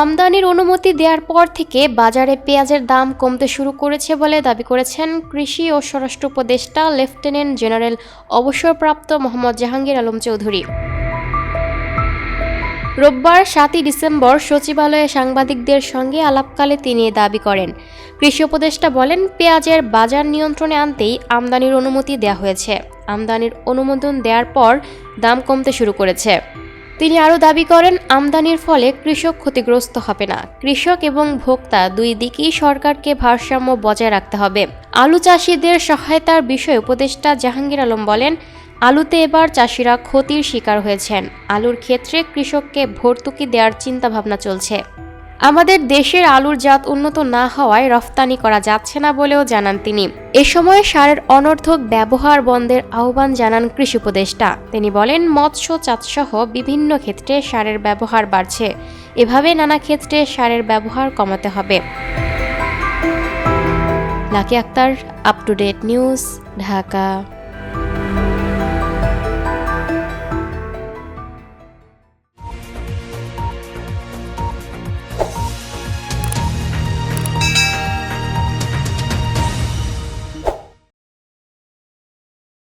আমদানির অনুমতি দেওয়ার পর থেকে বাজারে পেঁয়াজের দাম কমতে শুরু করেছে বলে দাবি করেছেন কৃষি ও স্বরাষ্ট্র উপদেষ্টা লেফটেন্যান্ট জেনারেল অবসরপ্রাপ্ত মোহাম্মদ জাহাঙ্গীর আলম চৌধুরী। রোববার সাতই ডিসেম্বর সচিবালয়ে সাংবাদিকদের সঙ্গে আলাপকালে তিনি দাবি করেন। কৃষি উপদেষ্টা বলেন, পেঁয়াজের বাজার নিয়ন্ত্রণে আনতেই আমদানির অনুমতি দেওয়া হয়েছে। আমদানির অনুমোদন দেওয়ার পর দাম কমতে শুরু করেছে। তিনি আরও দাবি করেন, আমদানির ফলে কৃষক ক্ষতিগ্রস্ত হবে না। কৃষক এবং ভোক্তা দুই দিকেই সরকারকে ভারসাম্য বজায় রাখতে হবে। আলু চাষিদের সহায়তার বিষয়ে উপদেষ্টা জাহাঙ্গীর আলম বলেন, আলুতে এবার চাষিরা ক্ষতির শিকার হয়েছেন। আলুর ক্ষেত্রে কৃষককে ভর্তুকি দেওয়ার চিন্তাভাবনা চলছে। আমাদের দেশের আলুর জাত উন্নত না হওয়ায় রফতানি করা যাচ্ছে না বলেও জানান তিনি। এ সময় সারের অনর্থক ব্যবহার বন্ধের আহ্বান জানান কৃষি উপদেষ্টা। তিনি বলেন, মৎস্য, চাষসহ বিভিন্ন ক্ষেত্রে সারের ব্যবহার বাড়ছে। এভাবে নানা ক্ষেত্রে সারের ব্যবহার কমাতে হবে। Lucky Akter up to date news Dhaka.